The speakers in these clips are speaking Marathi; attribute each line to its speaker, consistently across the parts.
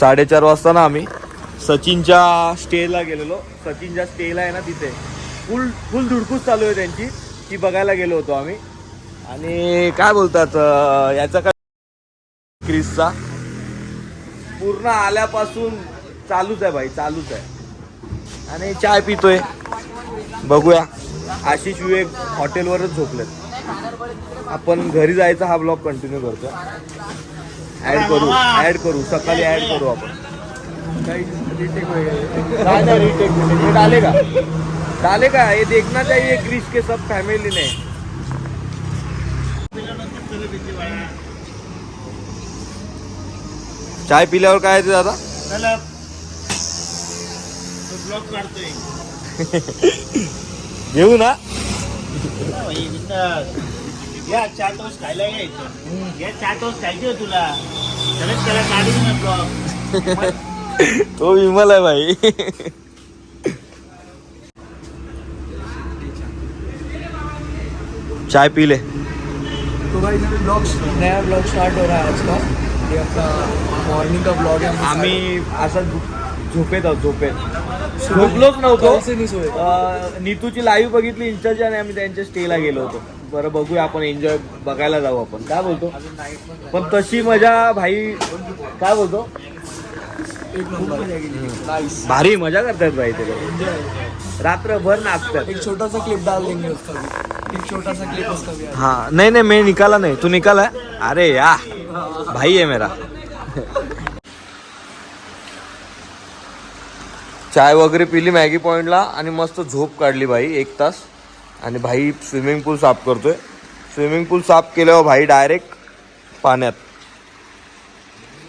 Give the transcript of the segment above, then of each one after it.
Speaker 1: साडेचार वाजता ना आम्ही. सचिनच्या स्टेला गेलेलो. सचिनच्या स्टेला आहे ना तिथे. फुल फुल धुडकूस चालू आहे त्यांची. ती बघायला गेलो होतो आम्ही. आणि काय बोलतात याचा काय क्रिसचा? पूर्ण आल्यापासून चालूच आहे भाई चालूच आहे. आणि चाय पितोय. बघूया. आशिष विवेक हॉटेलवरच झोपलेत. आपण घरी जायचा हा ब्लॉग कंटिन्यू करतो ऍड करू ऍड करू सकाळी ऍड करू आपण. नाही. रिटेक ये डालेगा. डालेगा ये देखना चाहिए क्रिश के सब फैमिली ने. चाय पिल्यावर काय येते दादा?
Speaker 2: चला. तो
Speaker 1: घेऊ ना.
Speaker 2: या चार खायला यायचं या चार खायचे हो तुला. त्याला काढून ना ब्लॉग
Speaker 1: तो विमल आहे भाई. चाय पी ले
Speaker 3: तो भाई ब्लॉग नया ब्लॉग स्टार्ट हो रहा है आज का. ये अपना मॉर्निंग का ब्लॉग है. हम
Speaker 1: आम्ही असं झोपेत आहोत झोपेत. झोपलोच नव्हतो. नीतूची लाईव्ह बघितली इंस्टाची आणि आम्ही त्यांच्या स्टेला गेलो होतो. बरं बघूया आपण एन्जॉय बघायला जाऊ आपण. काय बोलतो? पण तशी मजा भाई काय बोलतो?
Speaker 3: एक नंबर नाइस
Speaker 1: भारी मजा करतात भाई ते. रात्रभर नाचतात.
Speaker 3: एक छोटा सा क्लिप डाल देंगे उसका एक छोटा सा क्लिप उसका भी.
Speaker 1: हाँ नहीं नहीं मैं निकाला नहीं. तू निकाला? है अरे या. भाई है मेरा. चाय वगैरे पिली मॅगी पॉईंटला आणि मस्त झोप काढली भाई एक तास. आणि भाई स्विमिंग पूल साफ करतोय. स्विमिंग पूल साफ केल्यावर भाई डायरेक्ट पाण्यात.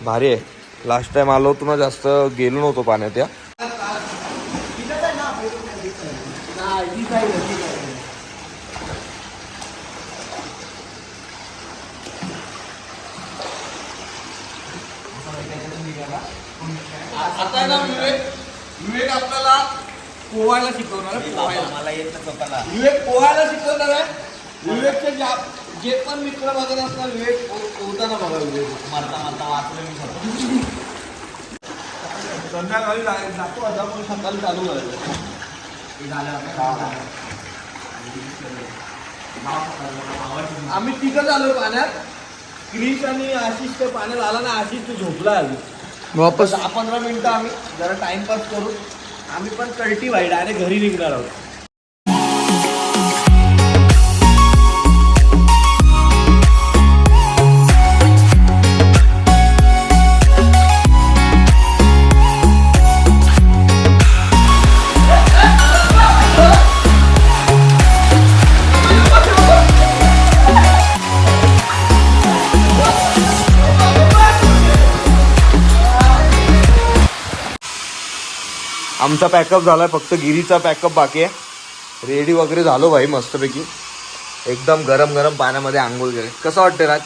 Speaker 1: भारी आहे. लास्ट टाइम आलो होतो ना जास्त गेलो नव्हतो पाण्यात या.
Speaker 3: आता ना विवेक. विवेक आपल्याला पोहायला शिकवणार आहे पोहायला.
Speaker 2: मला येत स्वतःला.
Speaker 3: विवेक पोहायला शिकवणार आहे. विवेकचे ज्या जे पण मित्र बघत असणार विवेक पो- पोहताना बघा विवेक.
Speaker 2: मारता मारता वाचलं मी स्वतः
Speaker 3: संध्याकाळी जा- जातो आता पण सकाळी चालू करायचं. आम्ही तिघं आलो पाण्यात. क्रिश आणि आशिष ते पाण्यात आला ना आशिष तो झोपला आली वापस दहा पंधरा मिनिटं आम्ही जरा टाइमपास करू. आम्ही पण कल्टी वाईड डायरेक्ट घरी निघणार आहोत.
Speaker 1: आमचा पॅकअप झालाय फक्त गिरीचा पॅकअप बाकी आहे. रेडी वगैरे झालो भाई मस्तपैकी. एकदम गरम गरम पाण्यामध्ये आंघोळ गेले कसं वाटतं राज?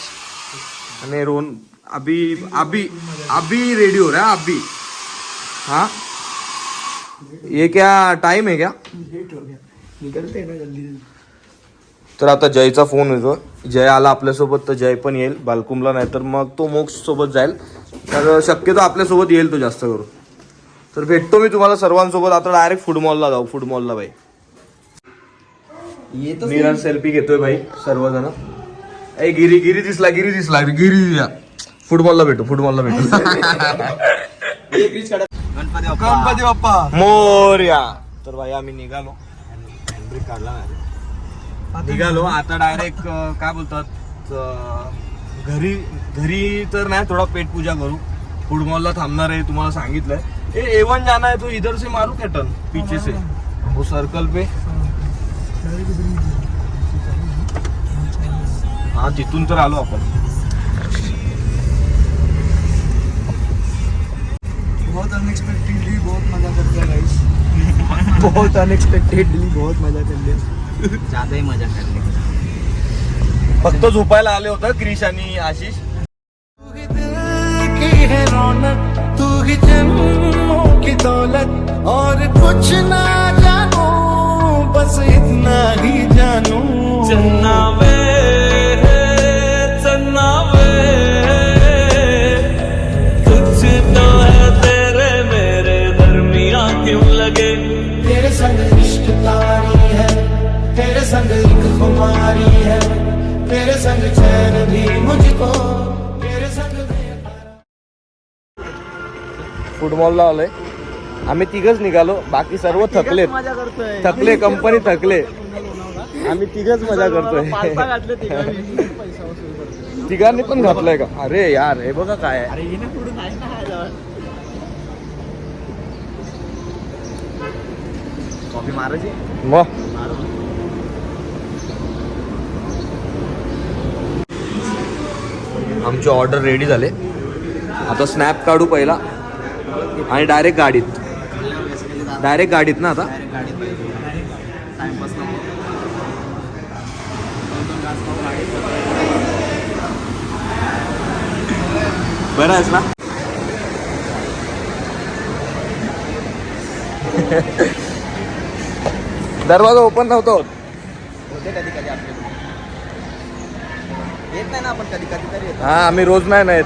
Speaker 1: आणि रोहन अभी अभी अभी रेडी हो रहा है अभी. हाँ? ये क्या टाइम है क्या?
Speaker 3: लेट हो गया. निकलते हैं ना जल्दी
Speaker 1: तर आता जयचा फोन येतो जय आला आपल्यासोबत तर जय पण येईल. बालकुमला नाही तर मग तो मोक्ष सोबत जाईल. तर शक्यतो आपल्यासोबत येईल तो जास्त करून. तर भेटतो मी तुम्हाला सर्वांसोबत. आता डायरेक्ट फूड मॉलला जाऊ फूड मॉलला भाई
Speaker 3: ये
Speaker 1: मीरा सेल्फी घेतोय भाई सर्वजण. ए गिरी गिरी दिसला गिरी दिसला. गिरी या फुटबॉलला भेटू फुटबॉलला भेटू.
Speaker 2: गणपती
Speaker 3: गणपती बाप्पा.
Speaker 1: मोर्या. तर भाई आम्ही निघालो. काढला निघालो. आता डायरेक्ट काय बोलतात घरी घरी तर नाही थोडा पेट पूजा करू फुटबॉलला थांबणार आहे तुम्हाला सांगितलंय. ए एवन जाना है तो इधर से मारू क्या टर्न पीछे से. वो सर्कल पे. हा तिथून तर आलो आपण.
Speaker 3: बहुत अनएक्सपेक्टेडली बहुत मजा कर दिया गाइस बहुत अनएक्सपेक्टेडली बहुत मजा कर लिया.
Speaker 2: ज्यादा ही मजा करने
Speaker 1: फक्त झोपायला आले होतं क्रिश आणि आशिष.
Speaker 4: की ही जन्मों की दौलत और कुछ ना जानू बस इतना ही जानू। चन्नावे में
Speaker 1: फूड मॉलला आलोय. आम्ही तिघच निघालो. बाकी सर्व
Speaker 3: करतोय.
Speaker 1: थकले कंपनी थकले. आम्ही तिघच मजा करतोय.
Speaker 3: तिघांनी. पैसा वसूल करतोय.
Speaker 1: तिघांनी पण घातलंय का? अरे यार हे बघा काय
Speaker 3: हा. कॉफी मारायची?
Speaker 1: मग आमची ऑर्डर रेडी झाले. आता स्नॅप काढू पहिला. आणि डायरेक्ट गाडीत. डायरेक्ट गाडीत ना आता? बरं आहेस ना? दरवाजा ओपन नव्हता होत.
Speaker 3: होते कधी कधी आपल्याकडे येत नाही ना आपण कधी कधी तरी येतो.
Speaker 1: हा आम्ही रोज नाही
Speaker 3: काय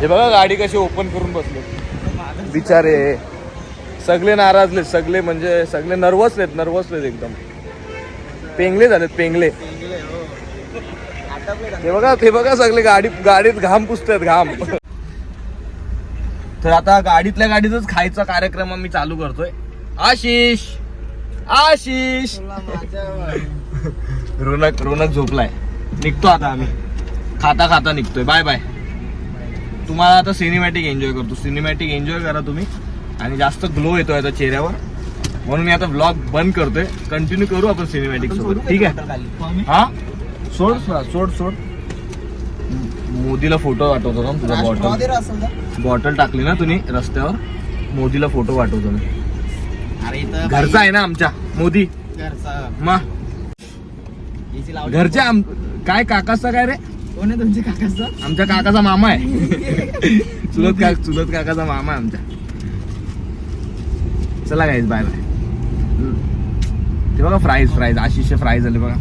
Speaker 1: हे बघा गाडी कशी ओपन करून बसलो. बिचारे. सगळे नाराजलेत सगळे म्हणजे सगळे नर्वस आहेत नर्वस आहेत एकदम. पेंगले झालेत पेंगले.
Speaker 3: हो.
Speaker 1: बघा ते बघा सगळे गाडी गाडीत घाम पुसतात घाम. तर आता गाडीतल्या गाडीतच खायचा कार्यक्रम आम्ही चालू करतोय. आशिष आशिष. रोनक रोनक झोपलाय. निघतो आता आम्ही. खाता खाता निघतोय. Bye bye. तुम्हाला आता सिनेमॅटिक एन्जॉय करतो. सिनेमॅटिक एन्जॉय करा तुम्ही. आणि जास्त ग्लो येतोय आता चेहऱ्यावर. म्हणून मी आता ब्लॉग बंद करतोय. कंटिन्यू करू आपण सिनेमॅटिक सोबत. ठीक आहे? हा? सोड सोड सोड सोड. मोदीला फोटो पाठवतो ना तुझा बॉटल बॉटल टाकली ना तुम्ही रस्त्यावर. मोदीला फोटो
Speaker 3: अरे इथं
Speaker 1: घरचा आहे ना आमच्या. मोदी.
Speaker 3: घरचा.
Speaker 1: घरच्या काय काकाचा काय रे?
Speaker 3: कोण आहे तुमच्या काकाचा?
Speaker 1: आमच्या काकाचा मामा आहे. चुलत का चुलत काकाचा मामा आहे आमच्या. चला गाईज बाय बाय ते बघा फ्राईज फ्राईज आशिषचे फ्राईज झाले बघा.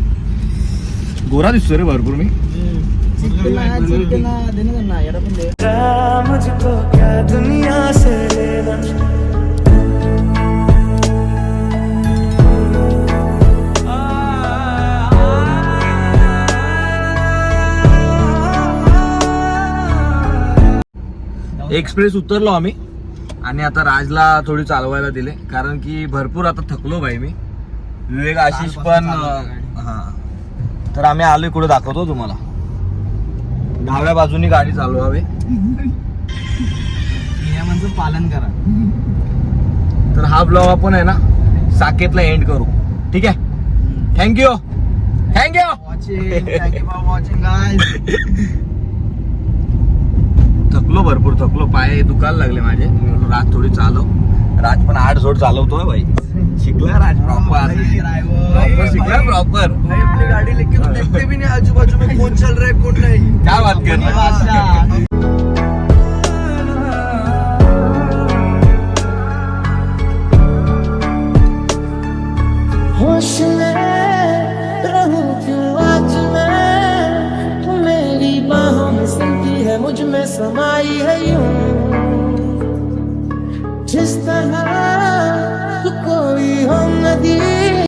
Speaker 1: गोरा दिसतो रे भरपूर मी.
Speaker 4: मुझको क्या दुनिया से लेना
Speaker 1: एक्सप्रेस उतरलो आम्ही. आणि आता राजला थोडी चालवायला दिले. कारण की भरपूर आता थकलो भाई मी. विवेक आशिष पण हा. तर आम्ही आलोय कुठे दाखवतो तुम्हाला. डाव्या बाजूनी गाडी चालवावे.
Speaker 3: नियमांचं पालन करा.
Speaker 1: तर हा ब्लॉग आपण आहे ना साकेतला एंड करू. ठीक आहे? Thank you thank you
Speaker 3: watching thank you for watching
Speaker 1: थकलो भरपूर थकलो. पाय दुखायला लागले माझे. मी म्हणलो, राज थोडी चालव. राज पण आठ जोड चालवतोय भाई. शिकला राज प्रॉपर प्रॉपर शिकला प्रॉपर
Speaker 3: अपनी गाड़ी लेके तो देखते भी नहीं. आजू बाजू में कौन चल रहा है. कौन नहीं.
Speaker 1: क्या बात कर रहे हो?
Speaker 5: होश में में समाई है यूं। जिस तरह कोई हम नदी